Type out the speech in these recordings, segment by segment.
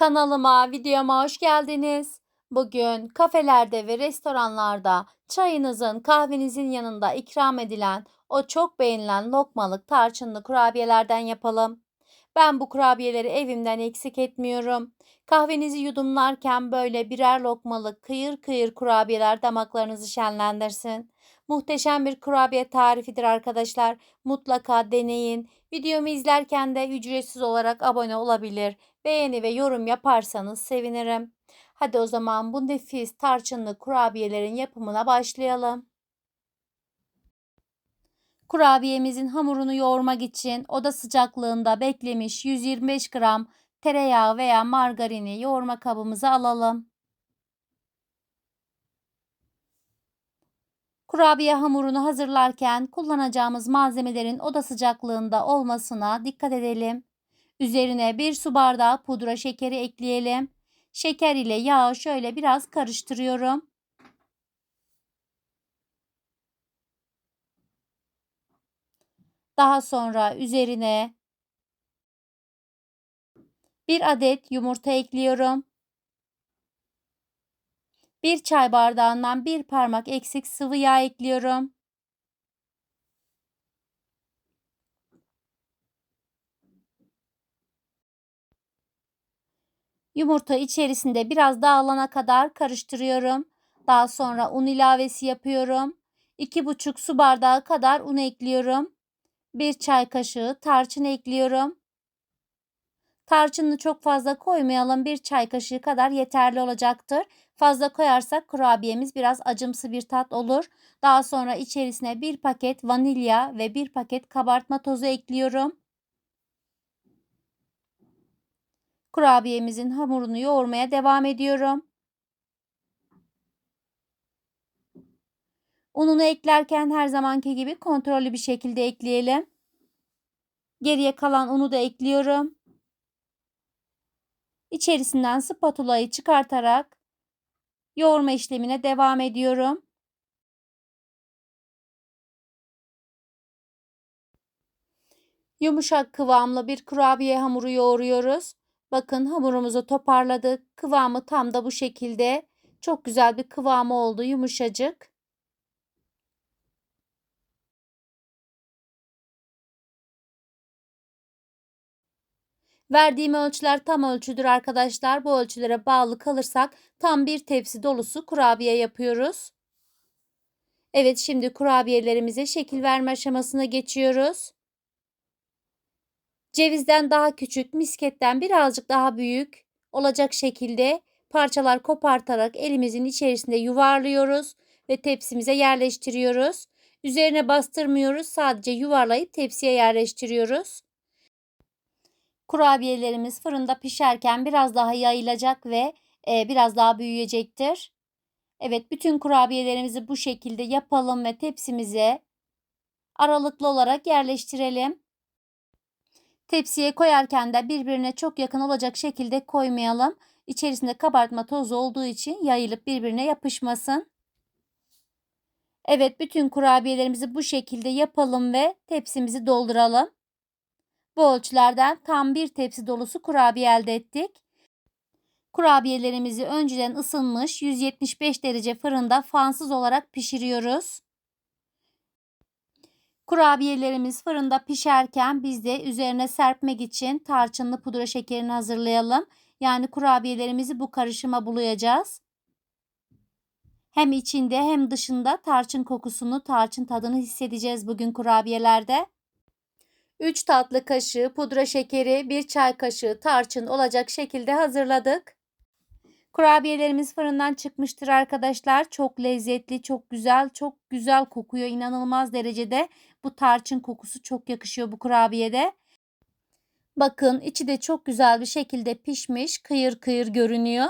Kanalıma, videoma hoş geldiniz. Bugün kafelerde ve restoranlarda çayınızın, kahvenizin yanında ikram edilen o çok beğenilen lokmalık tarçınlı kurabiyelerden yapalım. Ben bu kurabiyeleri evimden eksik etmiyorum. Kahvenizi yudumlarken böyle birer lokmalık kıyır kıyır kurabiyeler damaklarınızı şenlendirsin. Muhteşem bir kurabiye tarifidir arkadaşlar. Mutlaka deneyin. Videomu izlerken de ücretsiz olarak abone olabilir beğeni ve yorum yaparsanız sevinirim. Hadi o zaman bu nefis tarçınlı kurabiyelerin yapımına başlayalım. Kurabiyemizin hamurunu yoğurmak için oda sıcaklığında beklemiş 125 gram tereyağı veya margarini yoğurma kabımıza alalım. Kurabiye hamurunu hazırlarken kullanacağımız malzemelerin oda sıcaklığında olmasına dikkat edelim. Üzerine bir su bardağı pudra şekeri ekleyelim. Şeker ile yağı şöyle biraz karıştırıyorum. Daha sonra üzerine bir adet yumurta ekliyorum. Bir çay bardağından bir parmak eksik sıvı yağ ekliyorum. Yumurta içerisinde biraz dağılana kadar karıştırıyorum. Daha sonra un ilavesi yapıyorum. 2,5 su bardağı kadar un ekliyorum. 1 çay kaşığı tarçın ekliyorum. Tarçını çok fazla koymayalım. 1 çay kaşığı kadar yeterli olacaktır. Fazla koyarsak kurabiyemiz biraz acımsı bir tat olur. Daha sonra içerisine 1 paket vanilya ve 1 paket kabartma tozu ekliyorum. Kurabiyemizin hamurunu yoğurmaya devam ediyorum. Ununu eklerken her zamanki gibi kontrollü bir şekilde ekleyelim. Geriye kalan unu da ekliyorum. İçerisinden spatulayı çıkartarak yoğurma işlemine devam ediyorum. Yumuşak kıvamlı bir kurabiye hamuru yoğuruyoruz. Bakın hamurumuzu toparladık. Kıvamı tam da bu şekilde. Çok güzel bir kıvamı oldu. Yumuşacık. Verdiğim ölçüler tam ölçüdür arkadaşlar. Bu ölçülere bağlı kalırsak tam bir tepsi dolusu kurabiye yapıyoruz. Evet şimdi kurabiyelerimize şekil verme aşamasına geçiyoruz. Cevizden daha küçük, misketten birazcık daha büyük olacak şekilde parçalar kopartarak elimizin içerisinde yuvarlıyoruz ve tepsimize yerleştiriyoruz. Üzerine bastırmıyoruz. Sadece yuvarlayıp tepsiye yerleştiriyoruz. Kurabiyelerimiz fırında pişerken biraz daha yayılacak ve e, biraz daha büyüyecektir. Evet bütün kurabiyelerimizi bu şekilde yapalım ve tepsimize aralıklı olarak yerleştirelim. Tepsiye koyarken de birbirine çok yakın olacak şekilde koymayalım. İçerisinde kabartma tozu olduğu için yayılıp birbirine yapışmasın. Evet bütün kurabiyelerimizi bu şekilde yapalım ve tepsimizi dolduralım. Bu ölçülerden tam bir tepsi dolusu kurabiye elde ettik. Kurabiyelerimizi önceden ısınmış 175 derece fırında fansız olarak pişiriyoruz. Kurabiyelerimiz fırında pişerken biz de üzerine serpmek için tarçınlı pudra şekerini hazırlayalım. Yani kurabiyelerimizi bu karışıma bulayacağız. Hem içinde hem dışında tarçın kokusunu, tarçın tadını hissedeceğiz bugün kurabiyelerde. 3 tatlı kaşığı pudra şekeri, 1 çay kaşığı tarçın olacak şekilde hazırladık. Kurabiyelerimiz fırından çıkmıştır arkadaşlar. Çok lezzetli, çok güzel, çok güzel kokuyor. İnanılmaz derecede bu tarçın kokusu çok yakışıyor bu kurabiyede. Bakın içi de çok güzel bir şekilde pişmiş, kıyır kıyır görünüyor.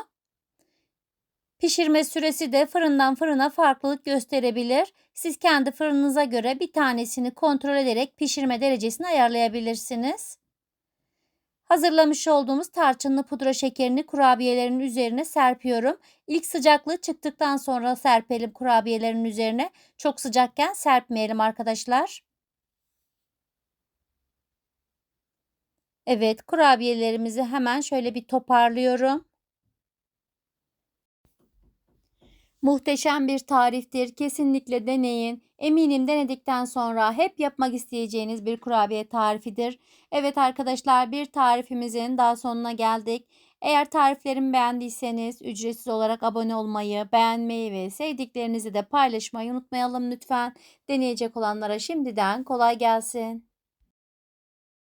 Pişirme süresi de fırından fırına farklılık gösterebilir. Siz kendi fırınınıza göre bir tanesini kontrol ederek pişirme derecesini ayarlayabilirsiniz. Hazırlamış olduğumuz tarçınlı pudra şekerini kurabiyelerin üzerine serpiyorum. İlk sıcaklığı çıktıktan sonra serpelim kurabiyelerin üzerine. Çok sıcakken serpmeyelim arkadaşlar. Evet, kurabiyelerimizi hemen şöyle bir toparlıyorum. Muhteşem bir tariftir. Kesinlikle deneyin. Eminim denedikten sonra hep yapmak isteyeceğiniz bir kurabiye tarifidir. Evet arkadaşlar bir tarifimizin daha sonuna geldik. Eğer tariflerimi beğendiyseniz ücretsiz olarak abone olmayı, beğenmeyi ve sevdiklerinizi de paylaşmayı unutmayalım lütfen. Deneyecek olanlara şimdiden kolay gelsin.